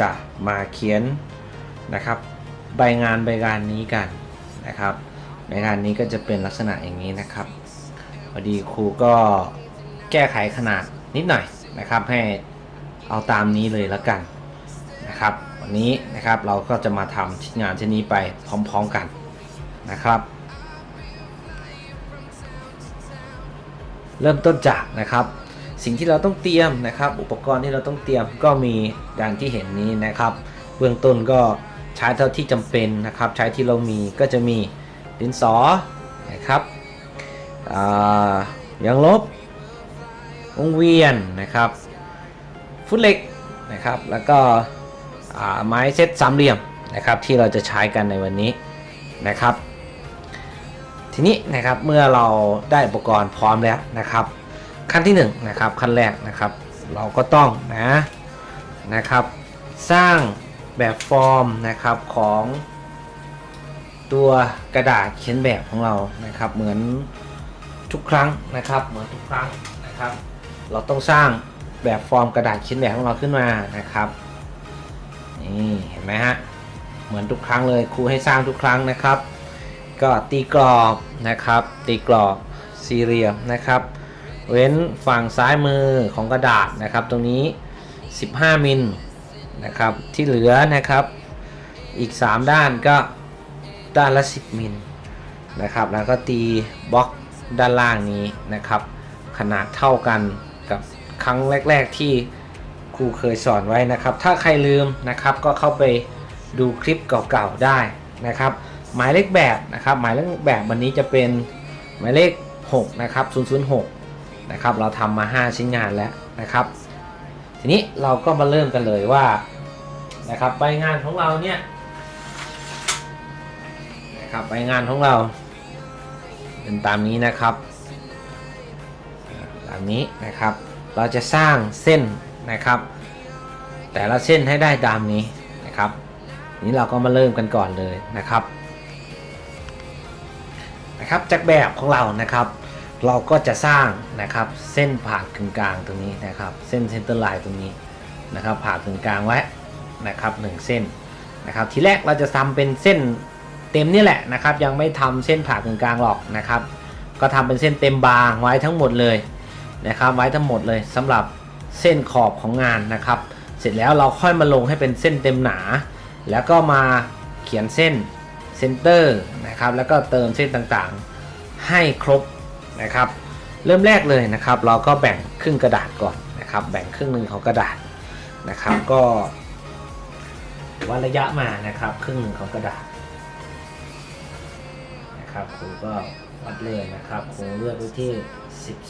จะมาเขียนนะครับใบงานใบงานนี้กันนะครับใบงานนี้ก็จะเป็นลักษณะอย่างนี้นะครับพอดีครูก็แก้ไขขนาดนิดหน่อยนะครับให้เอาตามนี้เลยแล้วกันนะครับวันนี้นะครับเราก็จะมาทำชิ้นงานชิ้นนี้ไปพร้อมๆกันนะครับเริ่มต้นจากนะครับ สิ่งที่เราต้องเตรียมนะครับ อุปกรณ์ที่เราต้องเตรียมก็มีดังที่เห็นนี้นะครับ เบื้องต้นก็ใช้เท่าที่จำเป็นนะครับ ใช้ที่เรามีก็จะมีดินสอนะครับยางลบวงเวียนนะครับ ฟุตเหล็กนะครับ แล้วก็ไม้เซตสามเหลี่ยมนะครับ ที่เราจะใช้กันในวันนี้นะครับ ทีนี้นะครับเมื่อเราได้อุปกรณ์พร้อมแล้วนะครับ ขั้นที่1นงนะครับขั้นแรกนะครับเราก็ต้องนะนะครับ สร้างแบบฟอร์มนะครับของตัวกระดาษเขียนแบบของเรานะครับ เหมือนทุกครั้งนะครับ เหมือนทุกครั้งนะครับ เราต้องสร้างแบบฟอร์มกระดาษเขียนแบบของเราขึ้นมานะครับนี่เห็นไหมฮะเหมือนทุกครั้งเลยครูให้สร้างทุกครั้งนะครับ ก็ตีกรอบนะครับ ตีกรอบสี่เหลี่ยมนะครับ เว้นฝั่งซ้ายมือของกระดาษนะครับ ตรงนี้ 15 มิลนะครับ ที่เหลือนะครับ อีก 3 ด้านก็ด้านละ 10 มิลนะครับ แล้วก็ตีบล็อกด้านล่างนี้นะครับ ขนาดเท่ากันกับครั้งแรก ๆที่ครูเคยสอนไว้นะครับ ถ้าใครลืมนะครับก็เข้าไปดูคลิปเก่าๆได้นะครับ หมายเลขแบบนะครับ หมายเลขแบบวันนี้จะเป็นหมายเลข6นะครับ006 นะครับ เราทำมา 5 ชิ้นงานแล้วนะครับ ทีนี้เราก็มาเริ่มกันเลยว่านะครับใบงานของเราเนี่ยนะครับใบงานของเราเป็นตามนี้นะครับตามนี้นะครับ เราจะสร้างเส้นนะครับ แต่ละเส้นให้ได้ตามนี้นะครับนี้เราก็มาเริ่มกันก่อนเลยนะครับนะครับจากแบบของเรานะครับ เราก็จะสร้างนะครับเส้นผ่ากึ่งกลางตรงนี้นะครับ เส้นเซนเตอร์ไลน์ตรงนี้นะครับ ผ่ากึ่งกลางไว้นะครับหนึ่งเส้นนะครับ ทีแรกเราจะทำเป็นเส้นเต็มนี่แหละนะครับ ยังไม่ทำเส้นผ่ากึ่งกลางหรอกนะครับ ก็ทำเป็นเส้นเต็มบางไว้ทั้งหมดเลยนะครับ ไว้ทั้งหมดเลยสำหรับเส้นขอบของงานนะครับ เสร็จแล้วเราค่อยมาลงให้เป็นเส้นเต็มหนา แล้วก็มาเขียนเส้นเซนเตอร์นะครับ แล้วก็เติมเส้นต่างๆ ให้ครบ นะครับ เริ่มแรกเลยนะครับ เราก็แบ่งครึ่งกระดาษก่อนนะครับ แบ่งครึ่งหนึ่งของกระดาษนะครับ ก็วัดระยะมานะครับ ครึ่งหนึ่งของกระดาษนะครับครูก็วัดเลยนะครับครูเลือกไว้ที่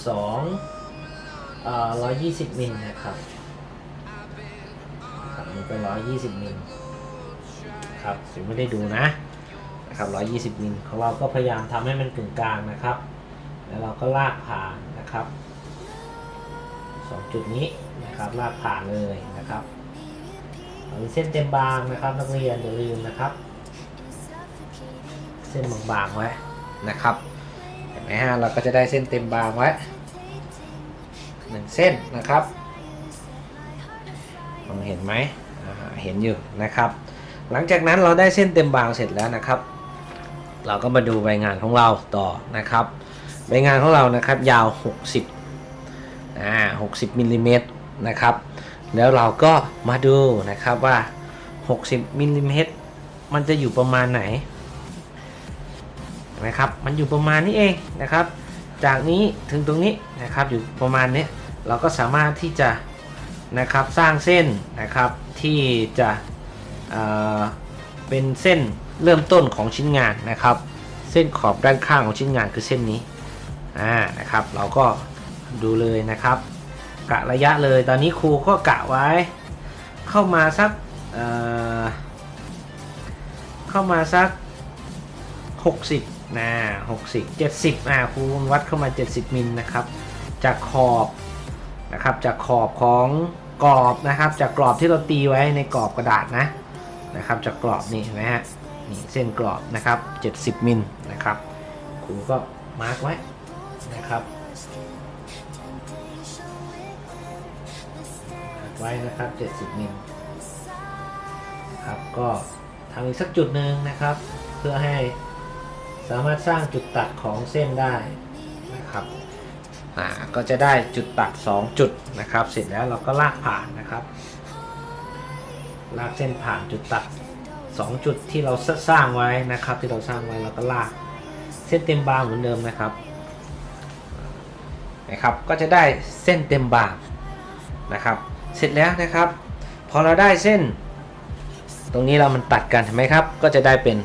12เอ่อ120มิลนะครับนะครับนี่ก็120มิลครับผมไม่ได้ดูนะนะครับ120มิลของเราก็พยายามทำให้มันกึ่งกลางนะครับ แล้วเราก็ลากผ่านนะครับสองจุดนี้นะครับลากผ่านเลยนะครับเอาเส้นเต็มบางนะครับนักเรียนอย่าลืมนะครับ เส้นบางๆไว้นะครับเห็นไหมฮะเราก็จะได้เส้นเต็มบางไว้หนึ่งเส้นนะครับมองเห็นไหมเห็นอยู่นะครับ หลังจากนั้นเราได้เส้นเต็มบางเสร็จแล้วนะครับ เราก็มาดูใบงานของเราต่อนะครับ ใบงานของเรานะครับยาว 60อ่า60มิลลิเมตรนะครับ แล้วเราก็มาดูนะครับว่า 60มิลลิเมตรมันจะอยู่ประมาณไหนนะครับ มันอยู่ประมาณนี้เองนะครับ จากนี้ถึงตรงนี้นะครับอยู่ประมาณนี้เราก็สามารถที่จะนะครับสร้างเส้นนะครับที่จะเออเป็นเส้นเริ่มต้นของชิ้นงานนะครับ เส้นขอบด้านข้างของชิ้นงานคือเส้นนี้ อ่านะครับ เราก็ดูเลยนะครับ กะระยะเลยตอนนี้ครูก็กะไว้ เข้ามาสักเอ่อเข้ามาสัก 60นะ60 70อ่าครูวัดเข้ามา 70 มิลนะครับ จากขอบนะครับจากขอบของกรอบนะครับ จากกรอบที่เราตีไว้ในกรอบกระดาษนะนะครับ จากกรอบนี่เห็นไหมฮะนี่เส้นกรอบนะครับ 70 มิลนะครับครูก็มาร์กไว้ นะครับไว้นะครับ 70มิลครับก็ทำอีกสักจุดหนึ่งนะครับ เพื่อให้สามารถสร้างจุดตัดของเส้นได้นะครับอ่าก็จะได้จุดตัด 2 จุดนะครับ เสร็จแล้วเราก็ลากผ่านนะครับ ลากเส้นผ่านจุดตัด 2 จุดที่เราสร้างไว้นะครับ ที่เราสร้างไว้เราก็ลากเส้นเต็มบางเหมือนเดิมนะครับ นะครับ ก็จะได้เส้นเต็มบางนะครับ เสร็จแล้วนะครับ พอเราได้เส้น ตรงนี้เรามันตัดกันเห็นไหมครับ ก็จะได้เป็น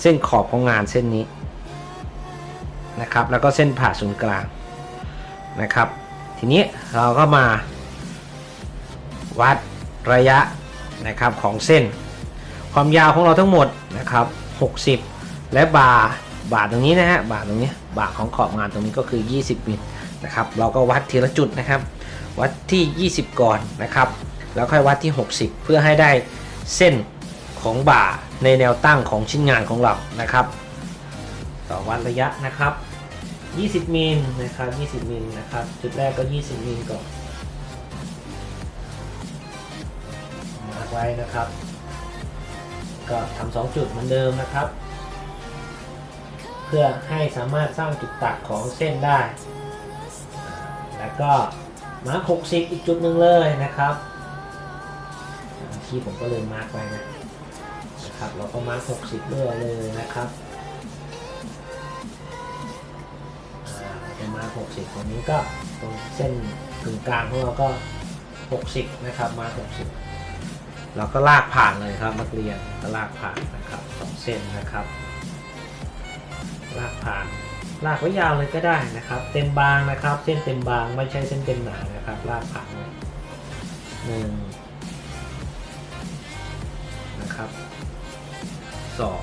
เส้นขอบของงานเส้นนี้นะครับ แล้วก็เส้นผ่าศูนย์กลางนะครับ ทีนี้เราก็มา วัดระยะนะครับของเส้น ความยาวของเราทั้งหมดนะครับ 60 และบาร์ บาร์ตรงนี้นะฮะบาร์ตรงนี้บาร์ของขอบงานตรงนี้ก็คือ 20มิลนะครับเราก็วัดทีละจุดนะครับ วัดที่ 20 ก่อนนะครับ แล้วค่อยวัดที่ 60 เพื่อให้ได้เส้นของบ่าในแนวตั้งของชิ้นงานของเรานะครับต่อวัดระยะนะครับ 20มิลนะครับ 20มิลนะครับ จุดแรกก็ 20มิลก่อนมาไว้นะครับ ก็ทำสองจุดเหมือนเดิมนะครับ เพื่อให้สามารถสร้างจุดตัดของเส้นได้ แล้วก็มาร์ค60 อีกจุดหนึ่งเลยนะครับที่ผมก็เลยมาร์คไว้นะนะครับเราก็มาร์ค60เรื่อยเลยนะครับอ่าจะมาร์ค60ตรงนี้ก็ตรงเส้นกึ่งกลางของเราก็ 60 นะครับ มาร์ค60เราก็ลากผ่านเลยครับนักเรียนก็ลากผ่านนะครับสองเส้นนะครับ ลากผ่านลากไว้ยาวเลยก็ได้นะครับ เต็มบางนะครับ เส้นเต็มบางไม่ใช่เส้นเต็มหนานะครับ ลากผ่านหนึ่งนะครับสอง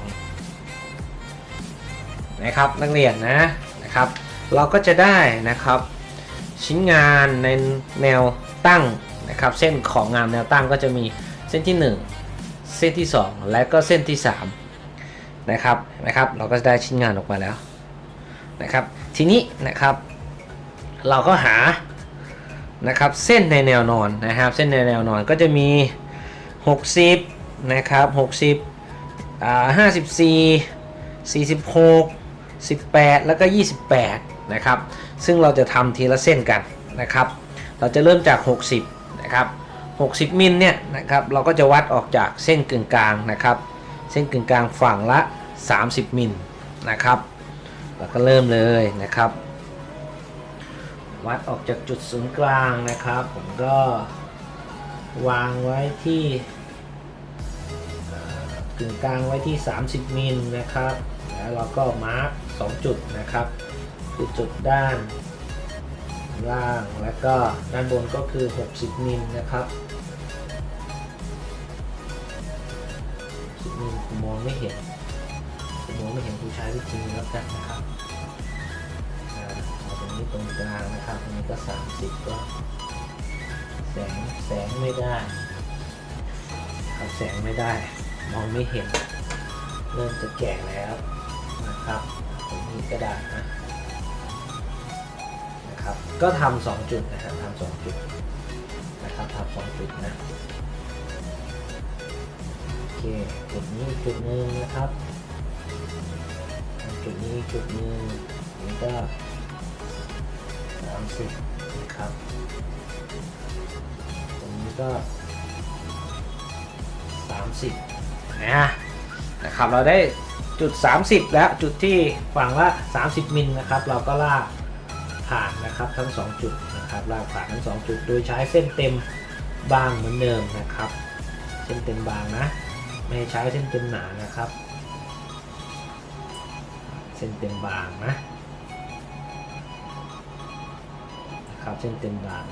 นะครับนักเรียนนะนะครับ เราก็จะได้นะครับ ชิ้นงานในแนวตั้งนะครับ เส้นของงานแนวตั้งก็จะมีเส้นที่ 1 เส้นที่ 2 และก็เส้นที่ 3 นะครับนะครับ เราก็จะได้ชิ้นงานออกมาแล้วนะครับ ทีนี้นะครับ เราก็หานะครับเส้นในแนวนอนนะครับ เส้นในแนวนอนก็จะมี 60นะครับ60อ่า54 46 18 แล้วก็ 28นะครับซึ่งเราจะทำทีละเส้นกันนะครับ เราจะเริ่มจาก 60นะครับ60 มิลเนี่ยนะครับเราก็จะวัดออกจากเส้นกึ่งกลางนะครับ เส้นกึ่งกลางฝั่งละ 30มิลนะครับเราก็เริ่มเลยนะครับ วัดออกจากจุดศูนย์กลางนะครับ ผมก็วางไว้ที่กึ่งกลางไว้ที่ 30มิลนะครับ แล้วเราก็มาร์ก2จุดนะครับ คือจุดด้านล่างแล้วก็ด้านบนก็คือ 60มิลนะครับ 10มิลผมมองไม่เห็นผมมองไม่เห็นผู้ใช้วิธีนี้แล้วกันนะครับตรงนี้ตรงกลางนะครับตรงนี้ก็ 30 ก็แสงแสงไม่ได้ครับแสงไม่ได้ มองไม่เห็น เริ่มจะแก่แล้วนะครับตรงนี้ก็ได้นะนะครับ ก็ทำสองจุดนะครับทำสองจุดนะครับทำสองจุดนะ เคจุดนี้จุดหนึ่งนะครับ จุดนี้จุดหนึ่งนี่ก็สามสิบนะครับ ตรงนี้ก็สามสิบนะนะครับเราได้จุด 30 แล้วจุดที่ฝั่งละ 30 มิลนะครับ เราก็ลากผ่านนะครับทั้ง 2 จุดนะครับลากผ่านทั้ง 2 จุด โดยใช้เส้นเต็มบางเหมือนเดิมนะครับ เส้นเต็มบางนะ ไม่ใช้เส้นเต็มหนานะครับ เส้นเต็มบางนะนะครับเส้นเต็มบาง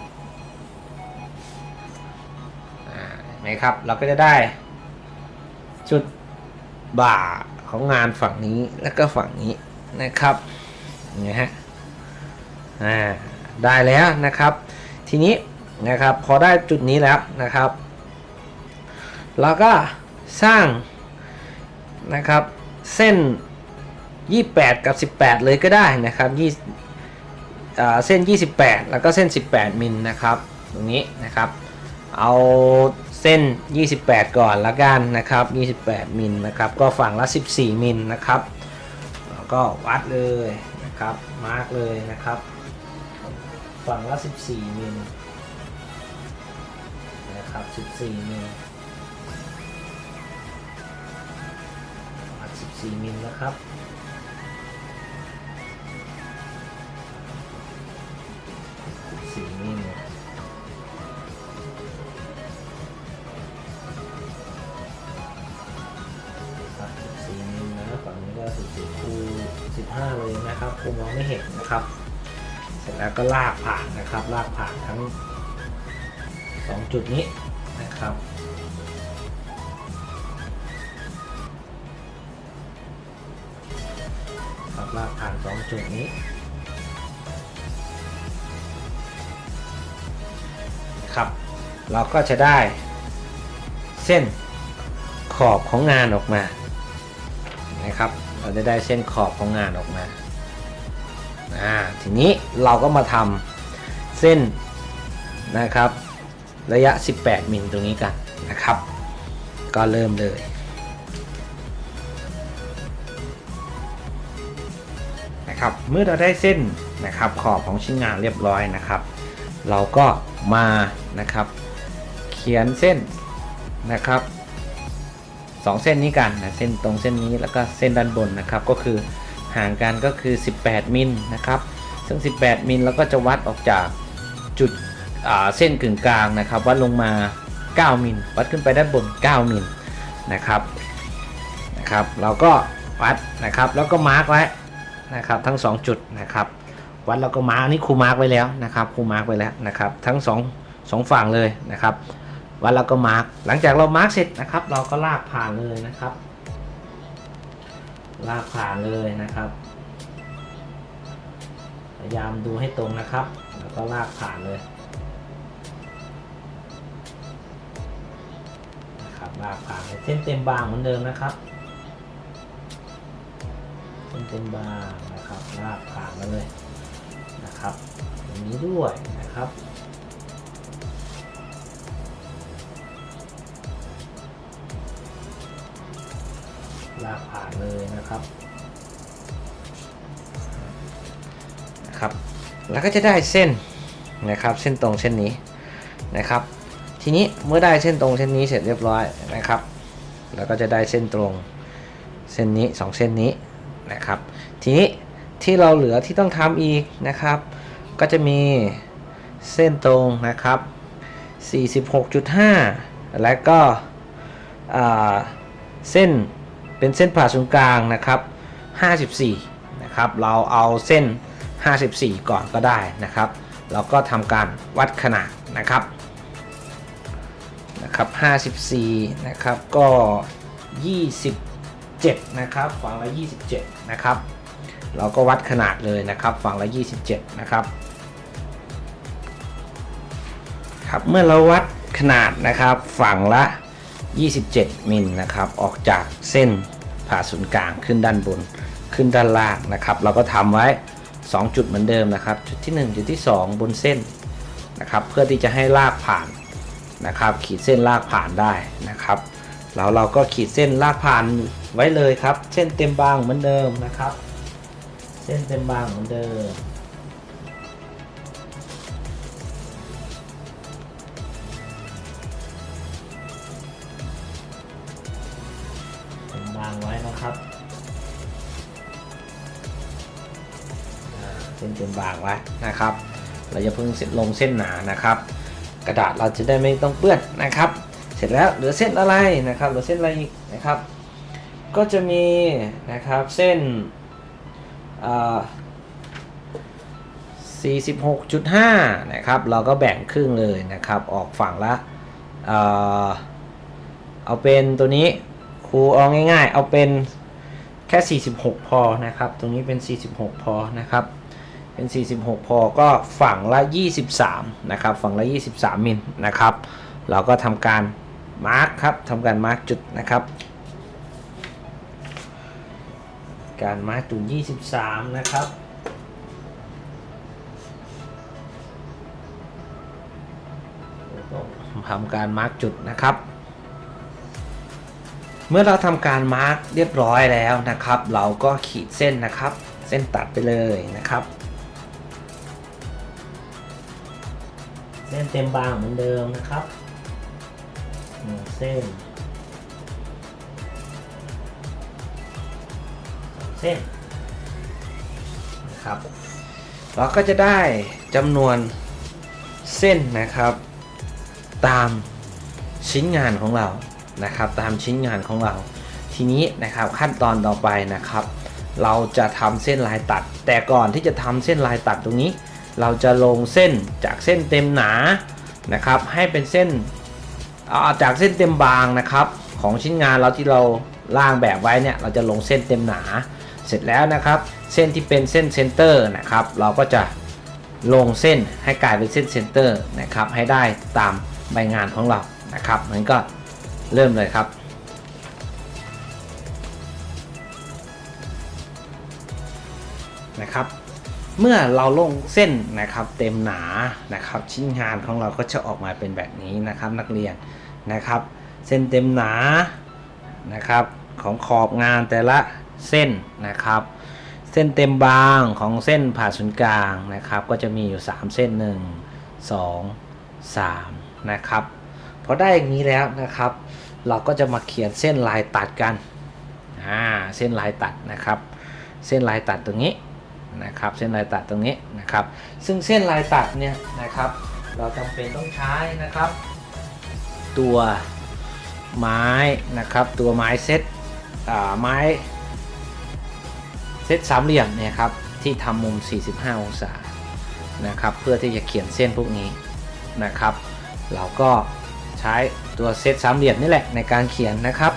เห็นไหมครับเราก็จะได้ จุดบ่าของงานฝั่งนี้แล้วก็ฝั่งนี้นะครับนี่ฮะได้แล้วนะครับ ทีนี้นะครับพอได้จุดนี้แล้วนะครับเราก็ สร้างนะครับเส้น 28 กับ 18 เลยก็ได้นะครับยี่อ่าเส้น 28 แล้วก็เส้น 18 มิลนะครับ ตรงนี้นะครับ เอาเส้น 28 ก่อนละกันนะครับ 28 มิลนะครับ ก็ฝั่งละ 14 มิลนะครับแล้วก็วัดเลยนะครับ มาร์กเลยนะครับ ฝั่งละ 14 มิลนะครับ 14 มิล วัด14มิลนะครับ14มิลครับ14มิลนะฝั่งนี้ก็14คู15 เลยนะครับคงมองไม่เห็นนะครับ เสร็จแล้วก็ลากผ่านนะครับ ลากผ่านทั้ง 2 จุดนี้นะครับ จุดนี้ ครับ เราก็จะได้ เส้นขอบของงานออกมา นะครับ เราจะได้เส้นขอบของงานออกมาอ่าทีนี้เราก็มาทำเส้นนะครับ ระยะ 18 มิลตรงนี้กันนะครับ ก็เริ่มเลย นะครับ เมื่อเราได้เส้นนะครับขอบของชิ้นงานเรียบร้อยนะครับ เราก็มานะครับ เขียนเส้นนะครับสองเส้นนี้กันนะเส้นตรงเส้นนี้แล้วก็เส้นด้านบนนะครับ ก็คือห่างกันก็คือ 18 มิลนะครับ ซึ่ง 18 มิลแล้วก็จะวัดออกจากจุดเส้นกึ่งกลางนะครับวัดลงมา 9 มิลวัดขึ้นไปด้านบน 9 มิลนะครับนะครับ เราก็วัดนะครับ แล้วก็มาร์กไว้ นะครับทั้ง 2 จุดนะครับ วัดแล้วก็มาร์กนี่ครูมาร์กไว้แล้วนะครับครูมาร์กไว้แล้วนะครับ ทั้งสองสองฝั่งเลยนะครับ วัดแล้วก็มาร์กหลังจากเรามาร์กเสร็จนะครับ เราก็ลากผ่านเลยนะครับ ลากผ่านเลยนะครับพยายามดูให้ตรงนะครับ แล้วก็ลากผ่านเลยนะครับลากผ่านเส้นเต็มบางเหมือนเดิมนะครับ เส้นเต็มบางนะครับลากผ่านมาเลยนะครับอย่างนี้ด้วยนะครับ ลากผ่านเลยนะครับนะครับแล้วก็จะได้เส้นนะครับเส้นตรงเส้นนี้นะครับ ทีนี้เมื่อได้เส้นตรงเส้นนี้เสร็จเรียบร้อยนะครับ แล้วก็จะได้เส้นตรงเส้นนี้สองเส้นนี้ นะครับ ทีนี้ที่เราเหลือที่ต้องทำอีกนะครับ ก็จะมีเส้นตรงนะครับ 46.5 และก็เส้นเป็นเส้นผ่าศูนย์กลางนะครับ 54 นะครับ เราเอาเส้น 54 ก่อนก็ได้นะครับ เราก็ทำการวัดขนาดนะครับ นะครับ 54 นะครับ ก็ 27 นะครับ ฝั่งละ 27 นะครับ เราก็วัดขนาดเลยนะครับ ฝั่งละ 27 นะครับ ครับเมื่อเราวัดขนาดนะครับ ฝั่งละ 27 มิลนะครับ ออกจากเส้นผ่าศูนย์กลางขึ้นด้านบนขึ้นด้านล่างนะครับ เราก็ทำไว้ 2 จุดเหมือนเดิมนะครับ จุดที่ 1 จุดที่ 2 บนเส้นนะครับ เพื่อที่จะให้ลากผ่านนะครับ ขีดเส้นลากผ่านได้นะครับ แล้วเราก็ขีดเส้นลากผ่านไว้เลยครับ เส้นเต็มบางเหมือนเดิมนะครับ เส้นเต็มบางเหมือนเดิมผมวางไว้นะครับเส้นเป็นบางไว้นะครับ เราจะเพิ่งเสร็จลงเส้นหนานะครับ กระดาษเราจะได้ไม่ต้องเปื้อนนะครับ เสร็จแล้วเหลือเส้นอะไรนะครับเหลือเส้นอะไรอีกนะครับ ก็จะมีนะครับเส้นอ่า46.5 นะครับ เราก็แบ่งครึ่งเลยนะครับ ออกฝั่งละ เอาเป็นตัวนี้ครูเอาง่ายๆ เอาเป็นแค่ 46 พอนะครับ ตรงนี้เป็น 46 พอนะครับ เป็น 46 พอก็ฝั่งละ 23 นะครับ ฝั่งละ 23 มิลนะครับ เราก็ทำการ มาร์คครับทำการมาร์คจุดนะครับ การมาร์คจุด 23 นะครับทำการมาร์กจุดนะครับ เมื่อเราทำการมาร์กเรียบร้อยแล้วนะครับ เราก็ขีดเส้นนะครับ เส้นตัดไปเลยนะครับ เส้นเต็มบางเหมือนเดิมนะครับ เส้นเส้นนะครับเราก็จะได้จำนวนเส้นนะครับ ตามชิ้นงานของเรานะครับ ตามชิ้นงานของเรา ทีนี้นะครับขั้นตอนต่อไปนะครับ เราจะทำเส้นลายตัด แต่ก่อนที่จะทำเส้นลายตัดตรงนี้ เราจะลงเส้นจากเส้นเต็มหนานะครับ ให้เป็นเส้น จากเส้นเต็มบางนะครับ ของชิ้นงานเราที่เราล่างแบบไว้เนี่ยเราจะลงเส้นเต็มหนา เสร็จแล้วนะครับ เส้นที่เป็นเส้นเซนเตอร์นะครับ เราก็จะลงเส้นให้กลายเป็นเส้นเซนเตอร์นะครับ ให้ได้ตามใบงานของเรานะครับมันก็เริ่มเลยครับนะครับ เมื่อเราลงเส้นนะครับเต็มหนานะครับชิ้นงานของเราก็จะออกมาเป็นแบบนี้นะครับนักเรียนนะครับ เส้นเต็มหนานะครับของขอบงานแต่ละเส้นนะครับ เส้นเต็มบางของเส้นผ่าศูนย์กลางนะครับ ก็จะมีอยู่ 3 เส้น 1 2 3นะครับพอได้อย่างนี้แล้วนะครับ เราก็จะมาเขียนเส้นลายตัดกันอ่าเส้นลายตัดนะครับ เส้นลายตัดตรงนี้ นะครับเส้นลายตัดตรงนี้นะครับ ซึ่งเส้นลายตัดเนี่ยนะครับ เราจำเป็นต้องใช้นะครับ ตัวไม้นะครับ ตัวไม้เซตอ่าไม้เซตสามเหลี่ยมเนี่ยครับที่ทำมุม 45 องศานะครับ เพื่อที่จะเขียนเส้นพวกนี้นะครับ เราก็ใช้ตัวเซตสามเหลี่ยมนี่แหละในการเขียนนะครับ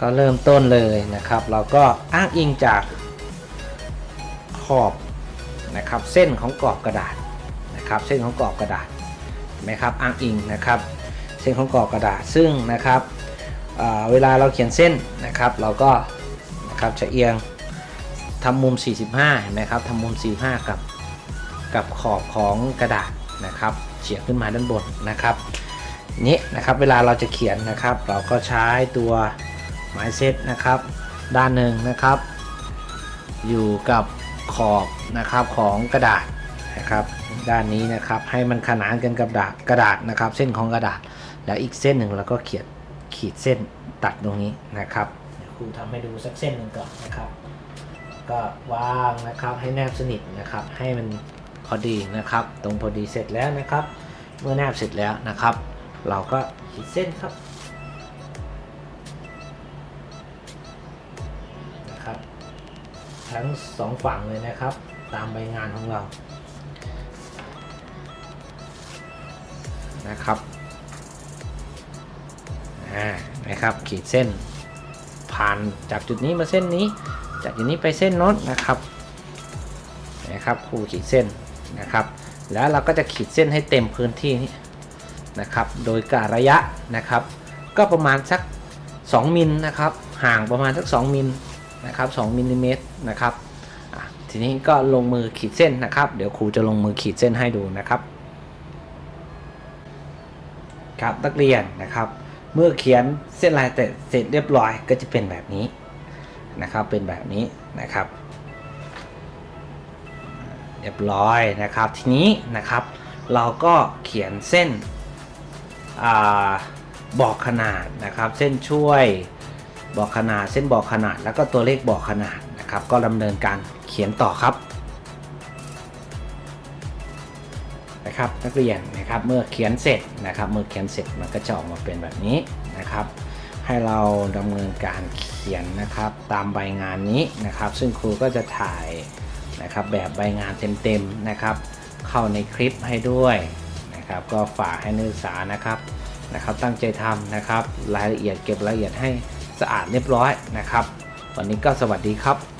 ก็เริ่มต้นเลยนะครับ เราก็อ้างอิงจาก ขอบนะครับเส้นของกรอบกระดาษนะครับเส้นของกรอบกระดาษนไหมครับอ้างอิงนะครับ เส้นของกรอบกระดาษซึ่งนะครับเวลาเราเขียนเส้นนะครับ เราก็นะครับจะเอียงทำมุม 45เห็นไหมครับทำมุม 45 กับกับขอบของกระดาษนะครับเฉียงขึ้นมาด้านบนนะครับนี้นะครับเวลาเราจะเขียนนะครับ เราก็ใช้ตัวหมายเซตนะครับ ด้านหนึ่งนะครับ อยู่กับ ขอบนะครับของกระดาษนะครับด้านนี้นะครับให้มันขนานกันกับดาษกระดาษนะครับ เส้นของกระดาษ แล้วอีกเส้นหนึ่งเราก็เขียนขีดเส้นตัดตรงนี้นะครับเดี๋ยวครูทำให้ดูสักเส้นหนึ่งก่อนนะครับ ก็วางนะครับให้แนบสนิทนะครับ ให้มันพอดีนะครับ ตรงพอดีเสร็จแล้วนะครับ เมื่อแนบเสร็จแล้วนะครับ เราก็ขีดเส้นครับ ทั้งสองฝั่งเลยนะครับ ตามใบงานของเรา นะครับอ่านะครับขีดเส้น ผ่านจากจุดนี้มาเส้นนี้ จากจุดนี้ไปเส้นโน้นนะครับนะครับครูขีดเส้นนะครับ แล้วเราก็จะขีดเส้นให้เต็มพื้นที่นี้นะครับ โดยการระยะนะครับ ก็ประมาณสัก 2 มิลนะครับ ห่างประมาณสัก 2 มิล นะครับ2มิลลิเมตรนะครับทีนี้ก็ลงมือขีดเส้นนะครับ เดี๋ยวครูจะลงมือขีดเส้นให้ดูนะครับ ครับนักเรียนนะครับ เมื่อเขียนเส้นลายแต่เสร็จเรียบร้อยก็จะเป็นแบบนี้นะครับ เป็นแบบนี้นะครับ เรียบร้อยนะครับ ทีนี้นะครับ เราก็เขียนเส้นอบอกขนาดนะครับ เส้นช่วย บอกขนาดเส้นบอกขนาด แล้วก็ตัวเลขบอกขนาดนะครับ ก็ดำเนินการเขียนต่อครับนะครับนักเรียนนะครับเมื่อเขียนเสร็จนะครับ เมื่อเขียนเสร็จมันก็จะออกมาเป็นแบบนี้นะครับ ให้เราดำเนินการเขียนนะครับ ตามใบงานนี้นะครับ ซึ่งครูก็จะถ่ายนะครับแบบใบงานเต็มๆนะครับ เข้าในคลิปให้ด้วยนะครับ ก็ฝากให้นักศึกษานะครับนะครับ ตั้งใจทำนะครับ รายละเอียดเก็บรายละเอียดให้ สะอาดเรียบร้อยนะครับ วันนี้ก็สวัสดีครับ